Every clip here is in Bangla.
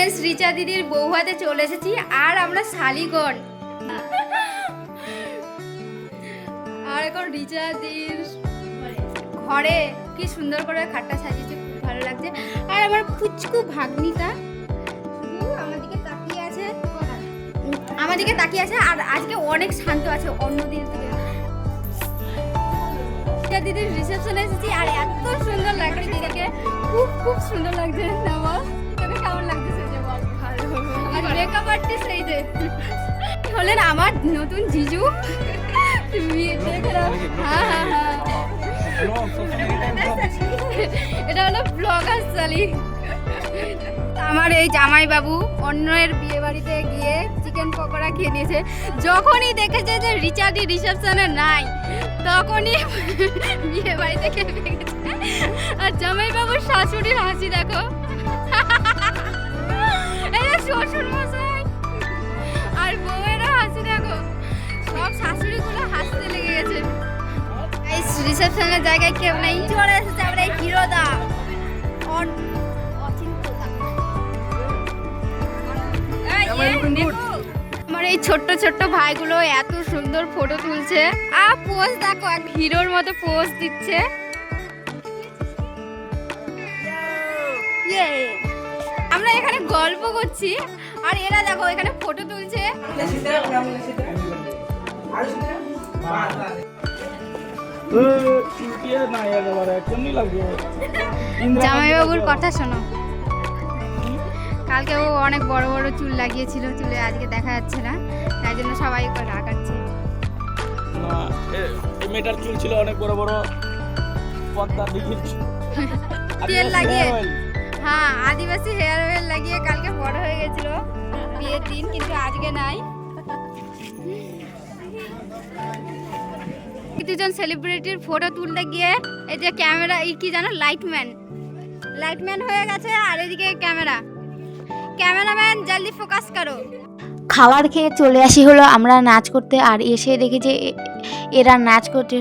ফ্রেন্ডস রিচা দিদির বৌভাতে চলে এসেছি, আর আমরা শালিগণ। আর এখন রিচা দিদির ঘরে কি সুন্দর করে খাটটা সাজিয়েছে, খুব ভালো লাগছে। আর আমার ফুচকু ভাগ্নিটা আমার দিকে তাকিয়ে আছে। আর আজকে অনেক শান্ত আছে অন্য দিন থেকে। রিচা দিদির রিসেপশনে এসেছি, আর এত সুন্দর লাগছে দিদিকে। খুব খুব সুন্দর লাগছে তোকে কেমন লাগতেছে এই যে হলেন আমার নতুন জিজু। হ্যাঁ হ্যাঁ হ্যাঁ। এটা হলো ব্লগার চালি আমার এই জামাই বাবু অন্যের বিয়ে বাড়িতে গিয়ে চিকেন পকোড়া খেয়ে নিয়েছে। যখনই দেখেছে যে রিচার্ডি রিসেপশনে নাই তখনই বিয়ে বাড়ি থেকে ভেঙেছে আর জামাই বাবুর শাশুড়ির হাসি দেখো। রিসেপশনের জায়গায় কেউ নেই। চলে এসেছে আমরা এই হিরোদা। আমার এই ছোট্ট ছোট্ট ভাইগুলো এত সুন্দর ফটো তুলছে। আর পোজ দেখো এক হিরোর মতো পোজ দিচ্ছে। ইয়ে। আমরা এখানে গল্প করছি আর এরা দেখো এখানে ফটো তুলছে। জামাইবাবুর কথা শোনো। কালকে ও অনেক বড় বড় চুল লাগিয়েছিল চুলে আজকে দেখা যাচ্ছে না তাই জন্য সবাই রাগাচ্ছে। মেয়েটার চুল ছিল অনেক বড় বড় পদ্মা দিঘির তেল লাগিয়ে। হ্যাঁ আদিবাসী হেয়ার অয়েল লাগিয়ে কালকে বড় হয়ে গেছিল। বিয়ের দিন কিন্তু আজকে নাই। দুজন সেলিব্রিটির ফটো তুলতে গিয়ে এই যে ক্যামেরা এই কি জানো? লাইটম্যান লাইটম্যান হয়ে গেছে আর এদিকে ক্যামেরা ক্যামেরাম্যান জলদি ফোকাস করো। খাবার খেয়ে চলে আসি হলো আমরা নাচ করতে আর এসে দেখি যে এরা নাচ করতে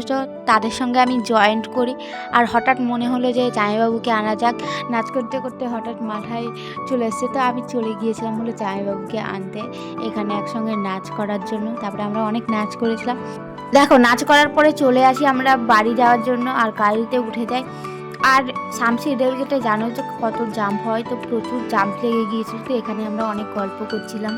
তাদের সঙ্গে আমি জয়েন্ট করি। আর হঠাৎ মনে হলো যে জামাইবাবুকে আনা যাক। নাচ করতে করতে হঠাৎ মাথায় চলে এসছে। তো আমি চলে গিয়েছিলাম হলো জামাইবাবুকে আনতে, এখানে একসঙ্গে নাচ করার জন্য। তারপরে আমরা অনেক নাচ করেছিলাম। দেখো, নাচ করার পরে চলে আসি আমরা বাড়ি যাওয়ার জন্য আর গাড়িতে উঠে যাই। আর শামসি রেলগেটে জানো তো কত জাম্প হয়, তো প্রচুর জাম্প লেগে গিয়েছিল, তো এখানে আমরা অনেক গল্প করছিলাম।